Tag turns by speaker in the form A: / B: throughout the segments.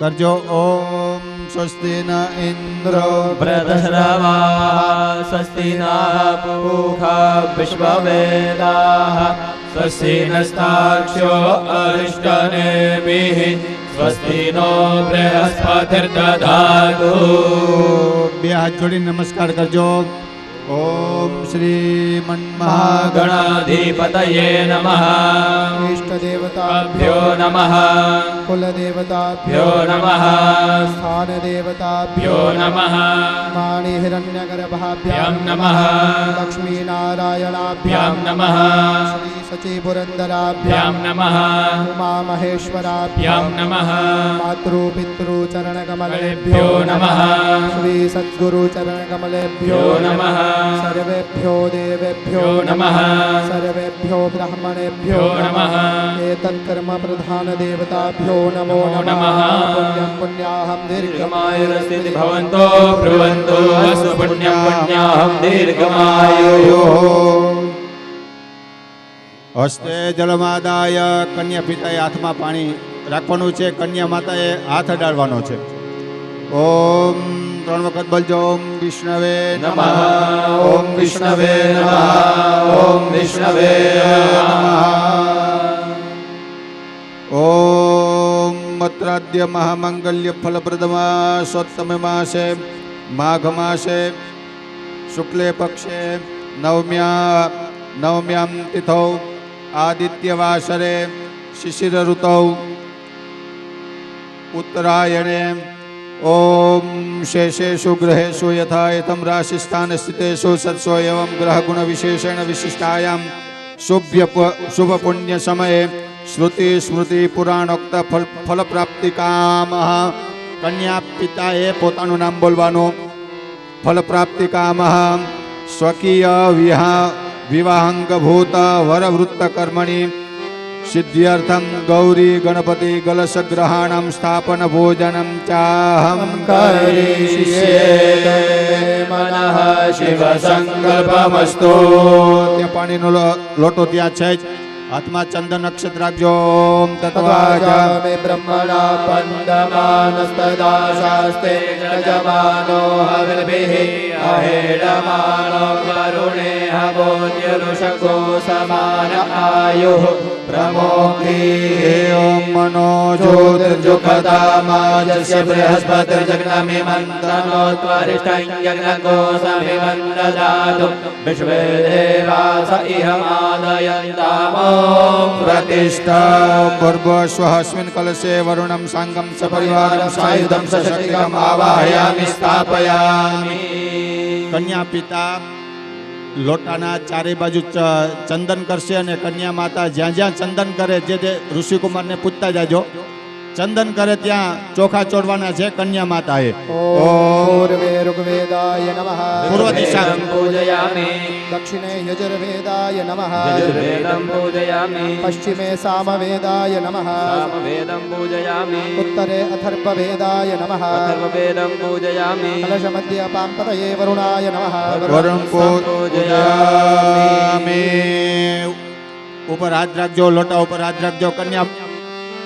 A: કરજો ઓમ સ્વસ્તિ ન ઇન્દ્ર
B: પ્રદશ્રવા સ્વસ્તિ ન પૂખા વિશ્વવેદા સ્વસ્તિ ન સ્થાક્ષ્યો અરિષ્ટનેમિઃ સ્વસ્તિ નો બૃહસ્પતિર્દધાતુ
A: બે હાથ જોડી નમસ્કાર કરજો ॐ
B: श्रीमन्महागणाधिपतये नमः।
C: इष्टदेवताभ्यो
B: नमः।
C: कुलदेवताभ्यो
B: नमः।
C: स्थानदेवताभ्यो
B: नमः।
C: माणिहिरण्यगरभाभ्यां
B: नमः।
C: लक्ष्मीनारायणाभ्यां
B: नमः।
C: श्री श्रीसचिपुरन्दराभ्यां
B: भ्यां नमः।
C: उमामहेश्वराभ्यां
B: भ्यां नमः।
C: मातृपितृचरणकमलेभ्यो
B: भ्यो नमः।
C: श्रीसद्गुरुचरणकमलेभ्यो
B: भ्यो नमः।
C: सर्वेभ्यो देवेभ्यो
B: भ्यो नमः।
C: सर्वेभ्यो ब्राह्मणेभ्यो
B: भ्यो नमः।
C: एतत्कर्म प्रधानदेवताभ्यो नमो
B: नमः।
C: पुण्यं पुण्याहं
B: भवन्तो ब्रुवन्तो अस्तु पुण्यं पुण्याहं दीर्घमायुः।
A: હસ્તે જલમાદાય કન્યા પિતાએ હાથમાં પાણી રાખવાનું છે. કન્યા માતાએ હાથ અડાડવાનો છે. ઓમ ત્રણ વખત બોલજો. ઓમ વિષ્ણવે
B: નમઃ. ઓમ વિષ્ણવે નમઃ. ઓમ વિષ્ણવે નમઃ.
A: ઓમ મત્રાદ્ય મહામંગલ્ય ફલપ્રદમા સોત્તમે માસે માઘ માસે શુક્લે પક્ષે નવમ્યા, નવમ્યામ તિથૌ આદિત્યવાસરે શિશિર ઋતૌ ઉત્તરાયણે ઓમ શેષેષુ ગ્રહેષુ યથા એતમ રાશિસ્થાન સ્થિતેષુ સત્સો એવં ગ્રહગુણ વિશેષેણ વિશિષ્ટાયામ શુભ્ય પ- શુભ પુણ્ય સમયે શ્રુતિ સ્મૃતિ પુરાણોક્ત ફલ ફલ પ્રાપ્તિ કામ કન્યા પિતાએ પોતાનું નામ બોલવાનું ફલ પ્રાપ્તિ કામ સ્વકીય વિહા વિવાહંગભૂત વરવૃત્ત કર્મણી સિદ્ધ્યર્થમ ગૌરી ગણપતિ કલશ ગ્રહણમ સ્થાપન ભોજનમ ચાહમ
B: શિવ સંકલ્પમસ્તુ
A: ત્યાં પાણીનો લોટો ત્યાં છે જ હાથમાં ચંદન નક્ષત્ર રાખજો
C: તત્વાજામે બ્રહ્મણા
B: પંડમાનસ્તદા શાસ્તે જમાનો હવિર્ભિહ અહેડમાનો કરુણે હવોન્યનુષકો સમાન આયુઃ પ્રમોક્ષી
A: ઓમ મનો
B: જ્યોતિર્જુકતામાજસ્ય બૃહસ્પતિર્જગ્નમે મંતનો ત્વરિષ્ઠં યજ્ઞકો સમિમં દદાતુ વિશ્વે દેવા સ ઇહ
A: પ્રતિષ્ઠા ભર્ભ સ્વસ્મિન કલશે વરુણમ સાંગમ સપરિવારમ સાયુધમ સશક્તિકમ આવાહયામિ સ્થાપયામિ કન્યા પિતા લોટાના ચારે બાજુ ચંદન કરશે અને કન્યા માતા જ્યાં જ્યાં ચંદન કરે જે તે ઋષિકુમારને પૂછતા જાજો चंदन करे त्या चोखा चोड़वाना छे कन्या माता
C: है ओम। ऋग्वेदाय नमः।
A: पूर्व दिशा
B: पूजयामि।
C: दक्षिणे यजुर्वेदाय नमः।
B: यजुर्वेदं पूजयामि।
C: पश्चिमे सामवेदाय नमः।
B: सामवेदं पूजयामि।
C: उत्तरे अथर्ववेदाय नमः।
B: अथर्ववेदं पूजयामि।
C: कलशमध्य पापतये वरुणाय नमः।
A: वरुणं पूजयामि। ऊपर हाथ रख जो लोटा ऊपर हाथ रख जो कन्या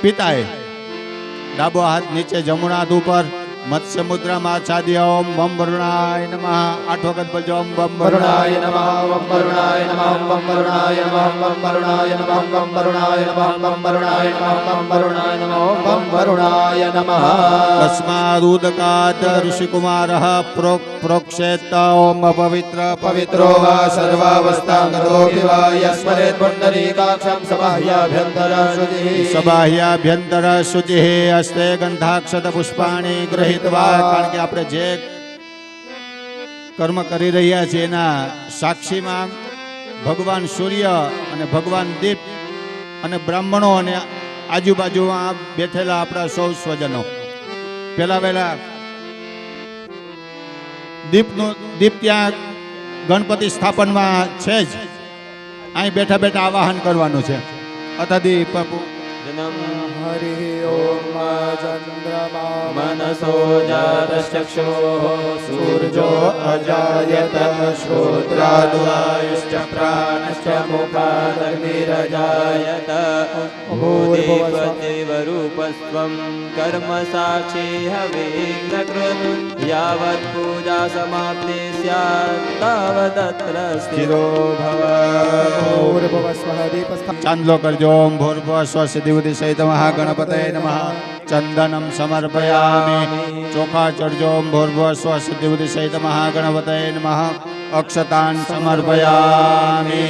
A: पिता है ડાબો હાથ નીચે જમણા હાથ ઉપર. મત્સ્ય મુદ્રામાં ચાદ્ય ઓમ વમ વરુણાય નમઃ આઠ વખત બોલજો ઓમ
C: વમ
A: વરુણાય
C: નમઃ વમ વરુણાય નમઃ વમ વરુણાય નમઃ વમ વરુણાય નમઃ વમ વરુણાય નમઃ વમ વરુણાય નમઃ વમ વરુણાય નમઃ વમ વરુણાય નમઃ
A: તસ્માદુદકાત ઋષિકુમારઃ પ્રોક પ્રોક્ષેત ઓમ પવિત્ર
C: પવિત્રો વા સર્વાવસ્થાં
A: કરોતિ વા યસ્મરેત ગંધાક્ષત પુષ્પાણી ગૃહી કારણ કે આપણે જે કર્મ કરી રહ્યા છીએ એના સાક્ષીમાં ભગવાન સૂર્ય અને ભગવાન દીપ અને બ્રાહ્મણો અને આજુબાજુમાં બેઠેલા આપણા સૌ સ્વજનો. પેલા વહેલા દીપનું દીપ ત્યાં ગણપતિ સ્થાપનમાં છે જ. અહીં બેઠા બેઠા આવાહન કરવાનું છે. અથ દીપ
B: नम
C: हरि ओम चन्द्रमा
B: मनसो जातश्चक्षोः
C: सूर्यो अजायत
B: श्रोत्रादुवायुश्च प्राणश्च मुखादग्निरजायत भूदेवदेवरूपस्त्वं कर्म साक्षी हवेन्द्रकृत् यावत् पूजा समाप्ते स्यात् तावदत्र स्थिरो भव
C: भूर्भुवस्वः
A: दीपस्थ चान्द्लो करजों भूर्भुवस्वस्य મહાગણપતય નમઃ ચંદનમ સમર્પયામિ ચોખા ચડજો ભૂર્ભસ્વ મહાગણપતય નમઃ અક્ષતાન સમર્પયામિ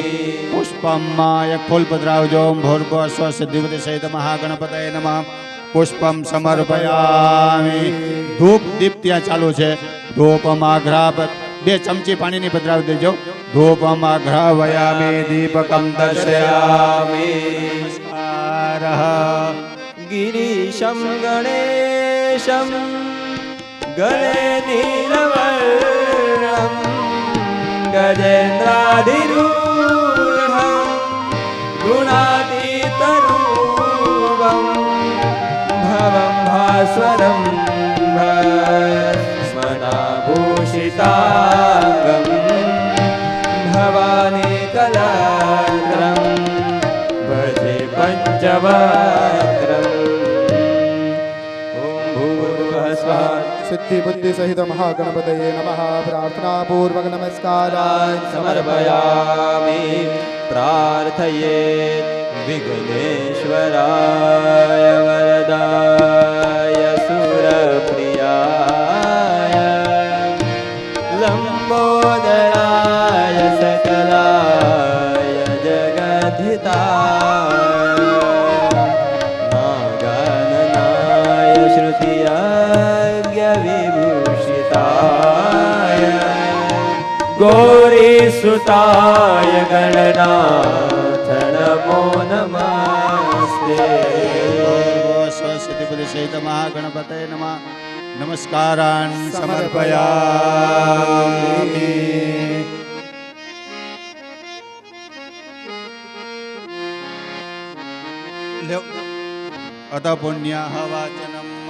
A: પુષ્પમ માય ફૂલ પધરાવજો ઓમ ભૂર્ભુવ સ્વ સિદ્ધિબુદ્ધિ મહાગણપતય નમઃ પુષ્પમ સમર્પયામિ ધૂપ દીપ ત્યાં ચાલુ છે ધૂપમાં ઘ્રા બે ચમચી પાણીની પધરાવી દેજો. ધૂપમાં ઘ્રાવયામિ દીપકમ દર્શયામિ. नरः
B: गिरीशं गणेशं गणेनीलवर्णं गजेन्द्राधिरूढं गुणातीतरूपं भवं भास्वरम्
C: सिद्धिबुद्धिसहित महागणपतये नमः प्रार्थनापूर्वक नमस्कारान्
B: समर्पयामि प्रार्थये विघ्नेश्वराय वरदाय सुरप्रियाय लम्बोदराय सकलाय सुताय गणनाथ नमो नमस्ते
A: सरस्वतीपरिसहित महागणपते नमः नमस्कारान् समर्पयामि अतः पुण्याः वाचनम्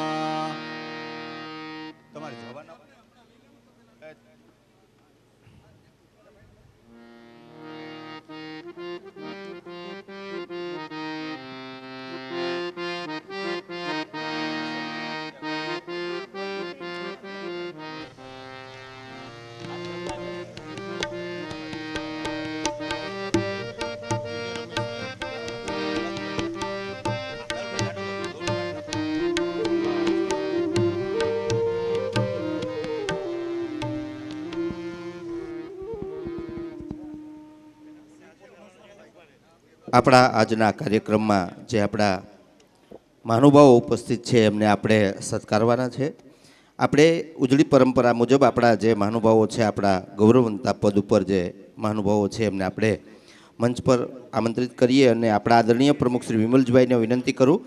D: આપણા આજના કાર્યક્રમમાં જે આપણા મહાનુભાવો ઉપસ્થિત છે, એમને આપણે સત્કારવાના છે. આપણે ઉજળી પરંપરા મુજબ આપણા જે મહાનુભાવો છે, આપણા ગૌરવંતા પદ ઉપર જે મહાનુભાવો છે, એમને આપણે મંચ પર આમંત્રિત કરીએ અને આપણા આદરણીય પ્રમુખ શ્રી વિમલજીભાઈને વિનંતી કરું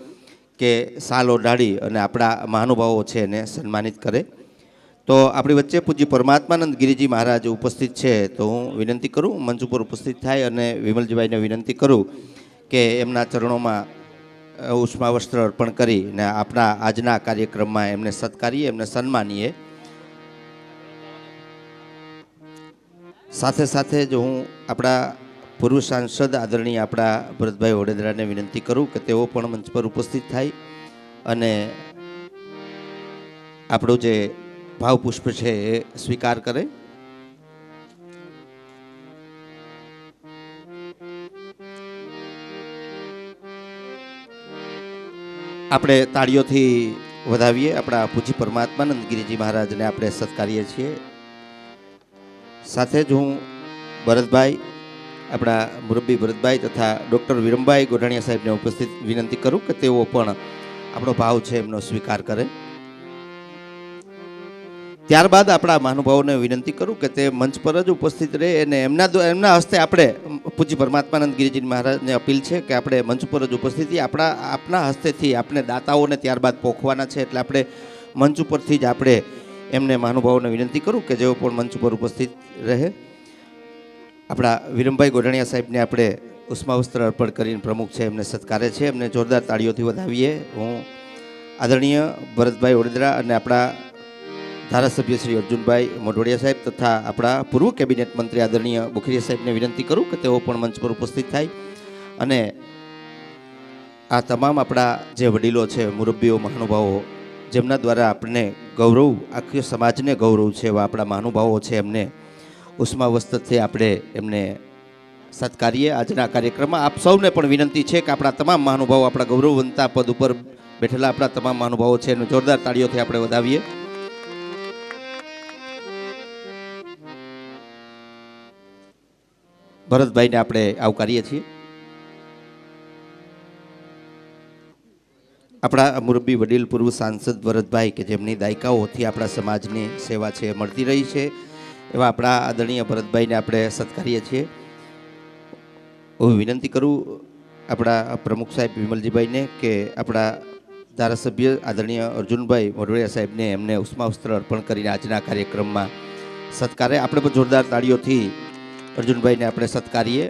D: કે સાલ ઓઢાડી અને આપણા મહાનુભાવો છે એને સન્માનિત કરે. તો આપણી વચ્ચે પૂજ્ય પરમાત્માનંદ ગિરિજી મહારાજ ઉપસ્થિત છે, તો હું વિનંતી કરું, મંચ ઉપર ઉપસ્થિત થાય અને વિમલજીભાઈને વિનંતી કરું કે એમના ચરણોમાં ઉષ્મા વસ્ત્ર અર્પણ કરી ને આપણા આજના કાર્યક્રમમાં એમને સત્કારીએ, એમને સન્માનીએ. સાથે સાથે જ હું આપણા પૂર્વ સાંસદ આદરણીય આપણા ભરતભાઈ વડોદરાને વિનંતી કરું કે તેઓ પણ મંચ પર ઉપસ્થિત થાય અને આપણું જે ભાવપુષ્પ છે એ સ્વીકાર કરે. આપણે તાળીઓથી વધાવીએ આપણા પૂજી પરમાત્માનંદ ગિરિજી મહારાજને આપણે સત્કારીએ છીએ. સાથે જ હું ભરતભાઈ, આપણા મુરબ્બી ભરતભાઈ તથા ડૉક્ટર વિરમભાઈ ગોઢાણીયા સાહેબને ઉપસ્થિત વિનંતી કરું કે તેઓ પણ આપણો ભાવ છે એમનો સ્વીકાર કરે. ત્યારબાદ આપણા મહાનુભાવોને વિનંતી કરું કે તે મંચ પર જ ઉપસ્થિત રહે અને એમના એમના હસ્તે આપણે પૂજ્ય પરમાત્માનંદ ગિરિજી મહારાજને અપીલ છે કે આપણે મંચ પર જ ઉપસ્થિત આપણા, આપના હસ્તેથી આપણે દાતાઓને ત્યારબાદ પોખવાના છે એટલે આપણે મંચ ઉપરથી જ આપણે એમને મહાનુભાવોને વિનંતી કરું કે જેઓ પણ મંચ ઉપર ઉપસ્થિત રહે. આપણા વિરમભાઈ ગોઢાણીયા સાહેબને આપણે ઉષ્માવસ્ત્ર અર્પણ કરીને પ્રમુખ છે, એમને સત્કારે છે, એમને જોરદાર તાળીઓથી વધાવીએ. હું આદરણીય ભરતભાઈ ઓડેદરા અને આપણા ધારાસભ્ય શ્રી અર્જુનભાઈ મોઢવાડિયા સાહેબ તથા આપણા પૂર્વ કેબિનેટ મંત્રી આદરણીય બુખરીયા સાહેબને વિનંતી કરું કે તેઓ પણ મંચ પર ઉપસ્થિત થાય. અને આ તમામ આપણા જે વડીલો છે, મુરબ્બીઓ, મહાનુભાવો, જેમના દ્વારા આપણને ગૌરવ, આખી સમાજને ગૌરવ છે એવા આપણા મહાનુભાવો છે, એમને ઉષ્માવસ્તથી આપણે એમને સત્કારીએ. આજના કાર્યક્રમમાં આપ સૌને પણ વિનંતી છે કે આપણા તમામ મહાનુભાવો આપણા ગૌરવવંતા પદ ઉપર બેઠેલા આપણા તમામ મહાનુભાવો છે, એને જોરદાર તાળીઓથી આપણે વધાવીએ. ભરતભાઈને આપણે આવકારીએ છીએ. આપણા મુરબ્બી વડીલ પૂર્વ સાંસદ ભરતભાઈ કે જેમની દાયકાઓથી આપણા સમાજની સેવા છે, મળતી રહી છે, એવા આપણા આદરણીય ભરતભાઈને આપણે સત્કારીએ છીએ. હું વિનંતી કરું આપણા પ્રમુખ સાહેબ વિમલજીભાઈને કે આપણા ધારાસભ્ય આદરણીય અર્જુનભાઈ મોઢવાડિયા સાહેબને એમને ઉષ્માવસ્ત્ર અર્પણ કરીને આજના કાર્યક્રમમાં સત્કારે. આપણે પણ જોરદાર તાળીઓથી અર્જુનભાઈને આપણે સત્કારીએ.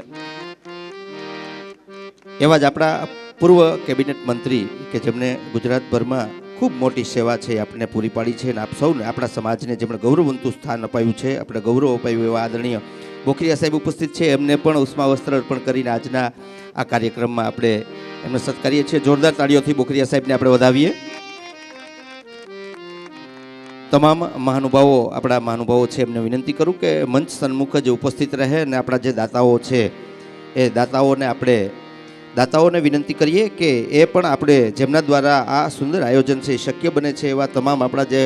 D: એવા જ આપણા પૂર્વ કેબિનેટ મંત્રી કે જેમણે ગુજરાતભરમાં ખૂબ મોટી સેવા છે આપણને પૂરી પાડી છે અને આપ સૌને, આપણા સમાજને જેમણે ગૌરવવંતું સ્થાન અપાયું છે, આપણે ગૌરવ અપાયું એવા આદરણીય બોખરિયા સાહેબ ઉપસ્થિત છે. એમને પણ ઉષ્મા વસ્ત્ર અર્પણ કરીને આજના આ કાર્યક્રમમાં આપણે એમને સત્કારીએ છીએ. જોરદાર તાળીઓથી બોખરિયા સાહેબને આપણે વધાવીએ. તમામ મહાનુભાવો, આપણા મહાનુભાવો છે, એમને વિનંતી કરું કે મંચ સન્મુખ જ ઉપસ્થિત રહે અને આપણા જે દાતાઓ છે, એ દાતાઓને આપણે, દાતાઓને વિનંતી કરીએ કે એ પણ આપણે જેમના દ્વારા આ સુંદર આયોજન છે શક્ય બને છે એવા તમામ આપણા જે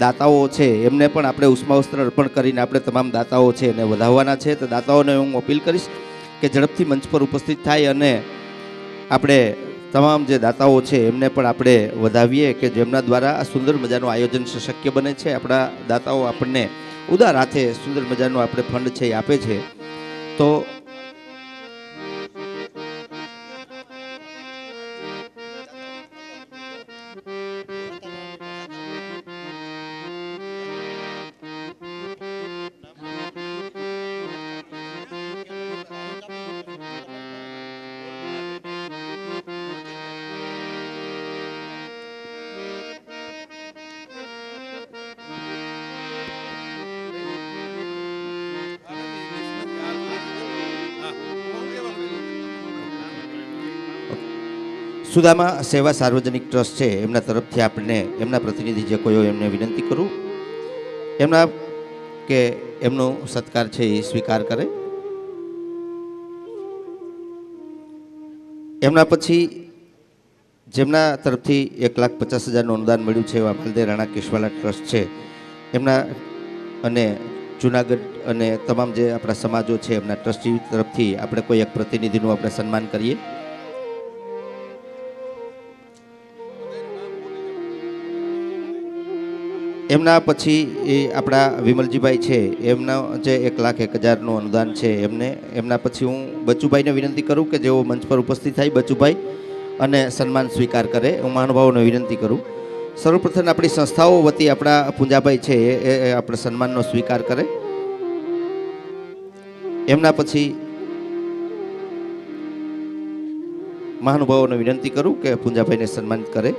D: દાતાઓ છે, એમને પણ આપણે ઉષ્માવસ્ત્ર અર્પણ કરીને આપણે તમામ દાતાઓ છે એને વધાવવાના છે. તો દાતાઓને હું અપીલ કરીશ કે ઝડપથી મંચ પર ઉપસ્થિત થાય અને આપણે તમામ જે દાતાઓ છે, એમને પણ આપણે વધાવીએ કે જેમના દ્વારા આ સુંદર મજાનું આયોજન શક્ય બને છે. આપણા દાતાઓ આપણને ઉદાર હાથે સુંદર મજાનું આપણે ફંડ છે એ આપે છે. તો સુદામા સેવા સાર્વજનિક ટ્રસ્ટ છે, એમના તરફથી આપણને એમના પ્રતિનિધિ જે કોઈ હોય એમને વિનંતી કરું. એમના કે એમનો સત્કાર છે એ સ્વીકાર કરે. એમના પછી જેમના તરફથી એક લાખ પચાસ હજારનું અનુદાન મળ્યું છે એવા માલદે રાણા કેશવાલા ટ્રસ્ટ છે. એમના અને જુનાગઢ અને તમામ જે આપણા સમાજો છે એમના ટ્રસ્ટી તરફથી આપણે કોઈ એક પ્રતિનિધિનું આપણે સન્માન કરીએ. એમના પછી એ આપણા વિમલજીભાઈ છે, એમના જે એક લાખ એક હજારનું અનુદાન છે, એમને, એમના પછી હું બચુભાઈને વિનંતી કરું કે જેઓ મંચ પર ઉપસ્થિત થાય, બચુભાઈ, અને સન્માન સ્વીકાર કરે, હું મહાનુભાવોને વિનંતી કરું. સર્વપ્રથમ આપણી સંસ્થાઓ વતી આપણા પૂંજાભાઈ છે, એ આપણે સન્માનનો સ્વીકાર કરે. એમના પછી મહાનુભાવોને વિનંતી કરું કે પૂંજાભાઈને સન્માનિત કરે.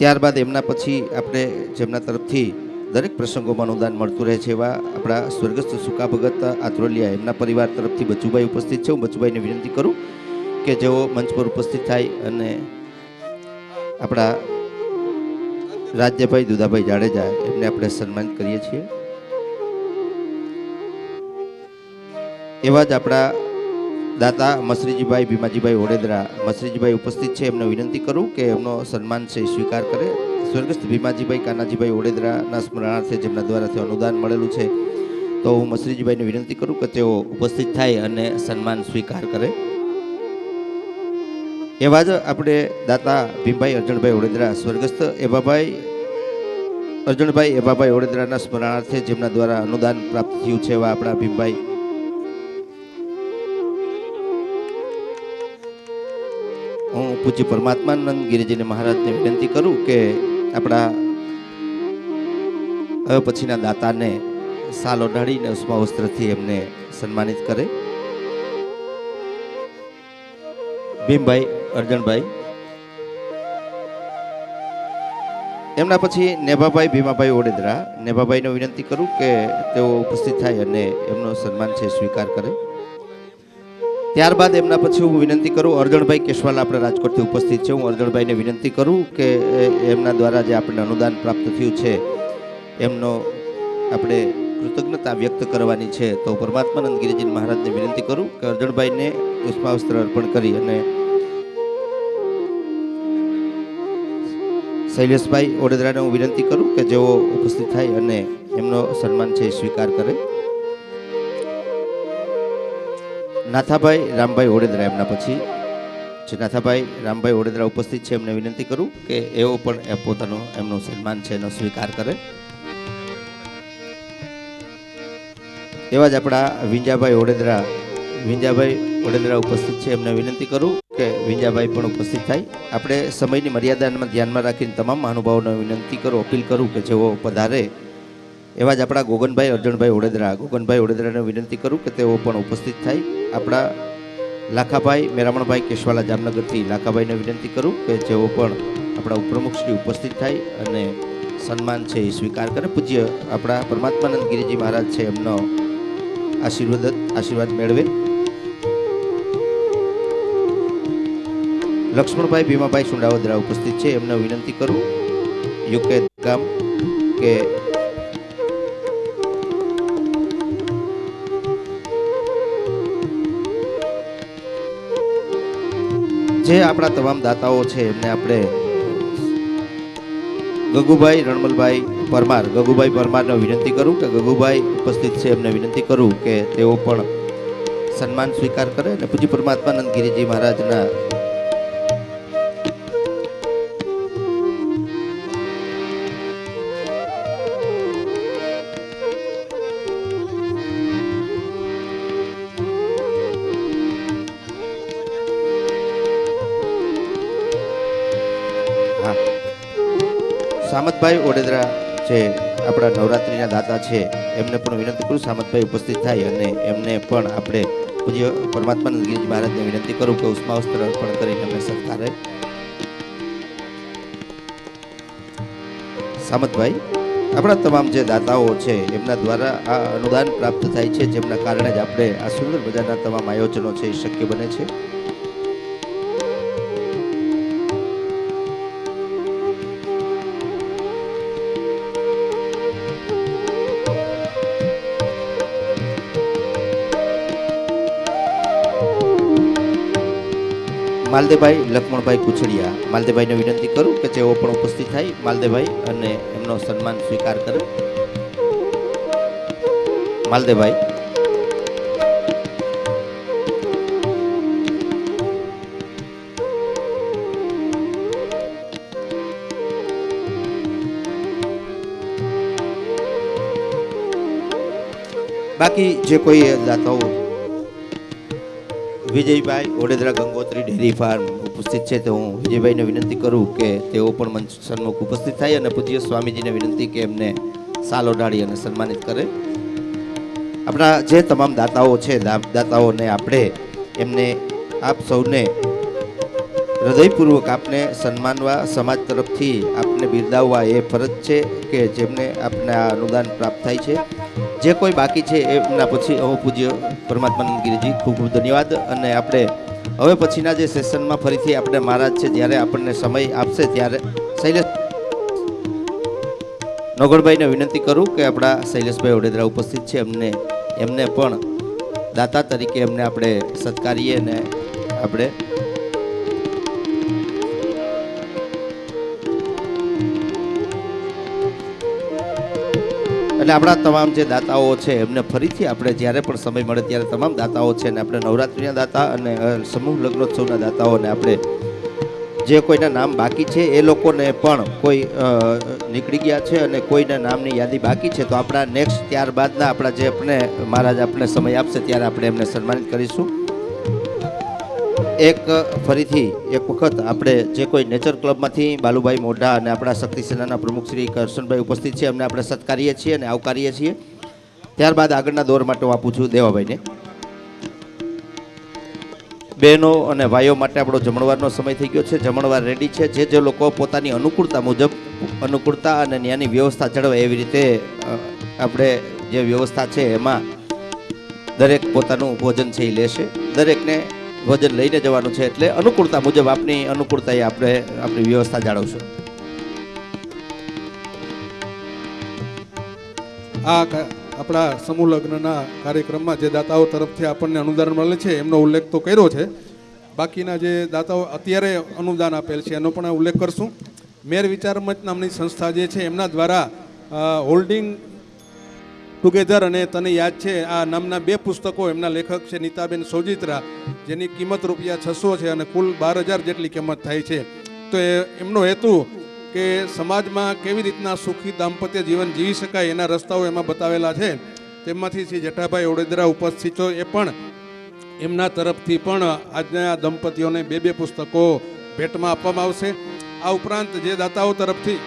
D: ત્યારબાદ એમના પછી આપણે જેમના તરફથી દરેક પ્રસંગોમાં અનુદાન મળતું રહે છે એવા આપણા સ્વર્ગસ્થ સુકા ભગત આત્રોલિયા એમના પરિવાર તરફથી બચુભાઈ ઉપસ્થિત છે. હું બચુભાઈને વિનંતી કરું કે જેઓ મંચ પર ઉપસ્થિત થાય અને આપણા રાજ્યભાઈ દુદાભાઈ જાડેજા એમને આપણે સન્માનિત કરીએ છીએ. એવા જ આપણા દાતા મસરીજીભાઈ, ભીમાજીભાઈ ઓડેદરા મસરીજીભાઈ ઉપસ્થિત છે. એમને વિનંતી કરું કે એમનો સન્માન છે સ્વીકાર કરે. સ્વર્ગસ્થ ભીમાજીભાઈ કાનાજીભાઈ ઓડેદરાના સ્મરણાર્થે જેમના દ્વારાથી અનુદાન મળેલું છે. તો હું મસરીજીભાઈને વિનંતી કરું કે તેઓ ઉપસ્થિત થાય અને સન્માન સ્વીકાર કરે. એવા જ આપણે દાતા ભીમભાઈ અર્જણભાઈ ઓડેદરા સ્વર્ગસ્થ એભાભાઈ, અર્જણભાઈ એભાભાઈ ઓડેદરાના સ્મરણાર્થે જેમના દ્વારા અનુદાન પ્રાપ્ત થયું છે એવા આપણા ભીમભાઈ પૂજ્ય પરમાત્માનંદ ગિરિજીને મહારાજને વિનંતી કરું કે આપણા હવે પછીના દાતાને સાલ ઓઢાડીને ઉષ્મા વસ્ત્રથી એમને સન્માનિત કરે. ભીમભાઈ અર્જણભાઈ એમના પછી નેભાભાઈ, ભીમાભાઈ ઓડેદરા. નેભાભાઈને વિનંતી કરું કે તેઓ ઉપસ્થિત થાય અને એમનો સન્માન છે, સ્વીકાર કરે. ત્યારબાદ એમના પછી હું વિનંતી કરું, અર્જણભાઈ કેશવાલ આપણે રાજકોટથી ઉપસ્થિત છે. હું અર્જણભાઈને વિનંતી કરું કે એમના દ્વારા જે આપણને અનુદાન પ્રાપ્ત થયું છે, એમનો આપણે કૃતજ્ઞતા વ્યક્ત કરવાની છે, તો પરમાત્માનંદ ગિરિજી મહારાજને વિનંતી કરું કે અર્જણભાઈને પુષ્પાવસ્ત્ર અર્પણ કરી અને શૈલેષભાઈ ઓડેદરાને હું વિનંતી કરું કે જેઓ ઉપસ્થિત થાય અને એમનો સન્માન છે સ્વીકાર કરે. નાથાભાઈ રામભાઈ ઓડેદરા એમના પછી. જે નાથાભાઈ રામભાઈ ઓડેદરા ઉપસ્થિત છે, એમને વિનંતી કરું કે એઓ પણ એ પોતાનો એમનો સન્માન છે, એનો સ્વીકાર કરે. એવા જ આપણા વિંજાભાઈ ઓડેદરા વિંજાભાઈ ઓડેદરા ઉપસ્થિત છે, એમને વિનંતી કરું કે વિંજાભાઈ પણ ઉપસ્થિત થાય. આપણે સમયની મર્યાદામાં ધ્યાનમાં રાખીને તમામ મહાનુભાવોને વિનંતી કરું, અપીલ કરું કે જેઓ પધારે એવા જ આપણા ગોગનભાઈ અર્જણભાઈ ઓડેદરા. ગોગનભાઈ ઓડેદરાને વિનંતી કરું કે તેઓ પણ ઉપસ્થિત થાય. આપણા લાખાભાઈ, મેરામણભાઈ કેશવાલા જામનગરથી લાખાભાઈને વિનંતી કરું કે જેઓ પણ આપણા ઉપપ્રમુખશ્રી ઉપસ્થિત થાય અને સન્માન છે એ સ્વીકાર કરે. પૂજ્ય આપણા પરમાત્માનંદ ગિરિજી મહારાજ છે એમનો આશીર્વાદ આશીર્વાદ મેળવે. લક્ષ્મણભાઈ, ભીમાભાઈ સુંડાવદરા ઉપસ્થિત છે. એમને વિનંતી કરું. યુકે ગામ કે જે આપણા તમામ દાતાઓ છે, એમને આપણે ગગુભાઈ રણમલભાઈ પરમાર, ગગુભાઈ પરમારને વિનંતી કરું કે ગગુભાઈ ઉપસ્થિત છે, એમને વિનંતી કરું કે તેઓ પણ સન્માન સ્વીકાર કરે અને પૂજ્ય પરમાત્માનંદ ગિરિજી મહારાજના સામતભાઈ ઓડેદરા જે આપણા નવરાત્રિના દાતા છે, એમને પણ વિનંતી કરું, સામતભાઈ ઉપસ્થિત થાય અને એમને પણ આપણે પૂજ્ય પરમાત્મા ગિરિજી મહારાજને વિનંતી કરું કે ઉષ્માવસ્ત્ર અર્પણ કરીને એમને સત્કારે સામતભાઈ, આપણા તમામ જે દાતાઓ છે, એમના દ્વારા આ અનુદાન પ્રાપ્ત થાય છે, જેમના કારણે જ આપણે આ સુંદર મજાના તમામ આયોજનો છે, એ શક્ય બને છે. માલદેભાઈ લક્ષ્મણભાઈ કુછડિયા માલદેભાઈને વિનંતી કરું કે તેઓ પણ ઉપસ્થિત થાય માલદેભાઈ અને એમનો સન્માન સ્વીકાર કરે. માલદેભાઈ બાકી જે કોઈ દાતાઓ વિજયભાઈ ઓડેદરા ગંગોત્રી ડેરી ફાર્મ ઉપસ્થિત છે તો હું વિજયભાઈને વિનંતી કરું કે તેઓ પણ મંચ સન્મુખ ઉપસ્થિત થાય અને પૂજ્ય સ્વામીજીને વિનંતી કે એમને સાલ ઓઢાડી અને સન્માનિત કરે. આપણા જે તમામ દાતાઓ છે દાતાઓને આપણે એમને આપ સૌને હૃદયપૂર્વક આપને સન્માનવા, સમાજ તરફથી આપને બિરદાવવા એ ફરજ છે કે જેમને આપને આ અનુદાન પ્રાપ્ત થાય છે. જે કોઈ બાકી છે એમના પછી હવે પૂજ્ય પરમાત્માનંદ ગિરિજી, ખૂબ ખૂબ ધન્યવાદ. અને આપણે હવે પછીના જે સેશનમાં ફરીથી આપણે મહારાજ છે, જ્યારે આપણને સમય આપશે ત્યારે શૈલેષ નોગળભાઈને વિનંતી કરું કે આપણા શૈલેષભાઈ વડેદરા ઉપસ્થિત છે. એમને એમને પણ દાતા તરીકે એમને આપણે સત્કારીએ અને આપણે એટલે આપણા તમામ જે દાતાઓ છે, એમને ફરીથી આપણે જ્યારે પણ સમય મળે ત્યારે તમામ દાતાઓ છે ને આપણે નવરાત્રિના દાતા અને સમૂહ લગ્નોત્સવના દાતાઓને આપણે જે કોઈના નામ બાકી છે, એ લોકોને પણ કોઈ નીકળી ગયા છે અને કોઈના નામની યાદી બાકી છે, તો આપણા નેક્સ્ટ ત્યારબાદના આપણા જે આપણે, મહારાજ આપણે સમય આપશે ત્યારે આપણે એમને સન્માનિત કરીશું. એક ફરીથી એક વખત આપણે જે કોઈ નેચર ક્લબમાંથી બાલુભાઈ મોઢા અને આપણા શક્તિ સેનાના પ્રમુખ શ્રી કરશનભાઈ ઉપસ્થિત છે, એમને આપણે સત્કારીએ છીએ અને આવકારીએ છીએ. ત્યારબાદ આગળના દોર માટે હું આપું છું દેવાભાઈને. બહેનો અને ભાઈઓ માટે આપણો જમણવારનો સમય થઈ ગયો છે. જમણવાર રેડી છે. જે જે લોકો પોતાની અનુકૂળતા મુજબ, અનુકૂળતા અને ત્યાંની વ્યવસ્થા જળવે એવી રીતે આપણે જે વ્યવસ્થા છે એમાં દરેક પોતાનું ભોજન છે એ લેશે. દરેકને ભોજન લઈને જવાનું છે એટલે અનુકૂળતા મુજબ આપની અનુકૂળતા એ આપણે આપણી વ્યવસ્થા જાળવશું.
E: આ આપણા સમૂહ લગ્નના કાર્યક્રમમાં જે દાતાઓ તરફથી આપણને અનુદાન મળે છે, એમનો ઉલ્લેખ તો કર્યો છે. બાકીના જે દાતાઓ અત્યારે અનુદાન આપેલ છે, એનો પણ ઉલ્લેખ કરશું. મેર વિચાર મંચ નામની સંસ્થા જે છે, એમના દ્વારા હોલ્ડિંગ ટુગેધર અને તને યાદ છે, આ નામના બે પુસ્તકો એમના લેખક છે નીતાબેન સોજિત્રા, જેની કિંમત રૂપિયા છસો છે અને કુલ બાર હજાર જેટલી કિંમત થાય છે. તો એમનો હેતુ કે સમાજમાં કેવી રીતના સુખી દાંપત્ય જીવન જીવી શકાય એના રસ્તાઓ એમાં બતાવેલા છે. તેમાંથી શ્રી જેઠાભાઈ ઓડેદરા ઉપસ્થિત એ પણ એમના તરફથી પણ આજના દંપતીઓને બે બે પુસ્તકો ભેટમાં આપવામાં આવશે. આ ઉપરાંત જે દાતાઓ તરફથી